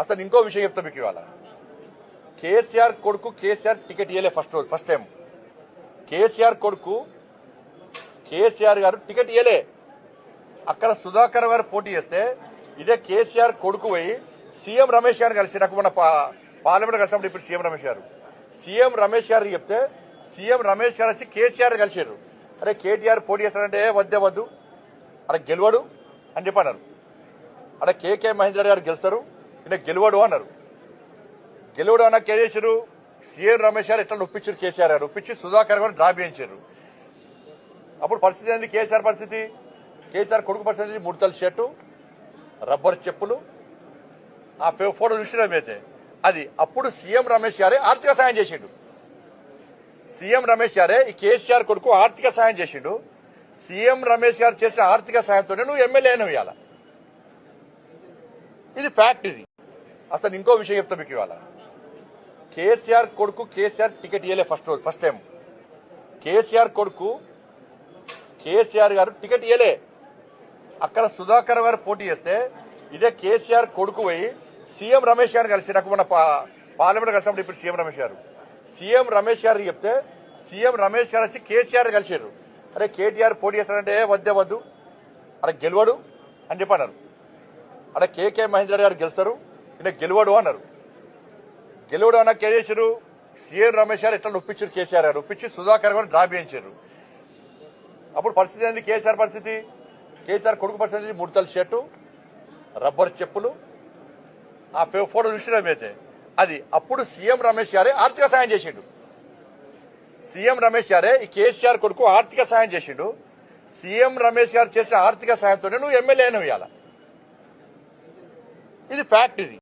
అసలు ఇంకో విషయం చెప్తా మీకు ఇవాళ. కేసీఆర్ కొడుకు కేసీఆర్ టికెట్ ఇవ్వలే ఫస్ట్ రోజు ఫస్ట్ టైం. కేసీఆర్ కొడుకు కేసీఆర్ గారు టికెట్ ఇవ్వలే అక్కడ సుధాకర్ గారు పోటీ చేస్తే ఇదే కేసీఆర్ కొడుకు పోయి సీఎం రమేష్ గారు కలిసి నాకు మన పార్లమెంట్ కలిసినప్పుడు ఇప్పుడు సీఎం రమేష్ గారు. సీఎం రమేష్ గారు చెప్తే సీఎం రమేష్ గారు వచ్చి కేసీఆర్ కలిసారు అరే కేటీఆర్ పోటీ చేస్తాడంటే వద్దే వద్దు. అక్కడ గెలవడు అని చెప్పన్నారు. అక్కడ కేకే మహేంద్ర గారు గెలుస్తారు. ఈయన గెలవడు అన్నారు. గెలవడు అన్న కే చేశారు సీఎం రమేష్ గారు ఎట్లా ఒప్పించారు కేసీఆర్ గారు? నొప్పించి సుధాకర్ గారు డ్రా చేయించారు అప్పుడు పరిస్థితి ఏంది? కేసీఆర్ పరిస్థితి? కేసీఆర్ కొడుకు పరిస్థితి ముడతల షర్టు రబ్బర్ చెప్పులు. ఆ ఫోటో చూసినాం అయితే అది అప్పుడు సీఎం రమేష్ గారే ఆర్థిక సాయం చేసిండు. సీఎం రమేష్ గారే ఈ కేసీఆర్ కొడుకు ఆర్థిక సాయం చేసిండు. సీఎం రమేష్ గారు చేసిన ఆర్థిక సాయంతోనే నువ్వు ఎమ్మెల్యే అయినవు ఇది ఫ్యాక్ట్ ఇది. అసలు ఇంకో విషయం చెప్తా మీకు ఇవాళ. కేసీఆర్ కొడుకు కేసీఆర్ టికెట్ ఇవ్వలే ఫస్ట్ రోజు ఫస్ట్ టైం కేసీఆర్ కొడుకు కేసీఆర్ గారు టికెట్ ఇవ్వలే అక్కడ సుధాకర్ గారు పోటీ చేస్తే ఇదే కేసీఆర్ కొడుకు పోయి సీఎం రమేష్ గారు కలిసి నాకు మన పార్లమెంట్ కలిసినప్పుడు ఇప్పుడు సీఎం రమేష్ గారు. సీఎం రమేష్ గారు చెప్తే సీఎం రమేష్ గారు వచ్చి కేసీఆర్ కలిసారు అరే కేటీఆర్ పోటీ చేస్తాడంటే వద్దే వద్దు. అక్కడ గెలవడు అని చెప్పన్నారు. అక్కడ కేకే మహేంద్ర గారు గెలుస్తారు. ఈయన గెలవడు అన్నారు. గెలవడు అన్న కే చేశారు సీఎం రమేష్ గారు ఎట్లా ఒప్పించారు కేసీఆర్ గారు? ఒప్పించి సుధాకర్ గారు డ్రాప్ చేయించారు అప్పుడు పరిస్థితి ఏంది? కేసీఆర్ పరిస్థితి? కేసీఆర్ కొడుకు పరిస్థితి ముడతల షర్టు రబ్బర్ చెప్పులు. ఆ ఫోటో చూసినాం అది అప్పుడు సీఎం రమేష్ గారే ఆర్థిక సాయం చేసిండు. సీఎం రమేష్ గారే ఈ కేసీఆర్ కొడుకు ఆర్థిక సాయం చేసిండు. సీఎం రమేష్ గారు చేసిన ఆర్థిక సాయంతోనే నువ్వు ఎమ్మెల్యే అయినవు ఇది ఫ్యాక్ట్ ఇది.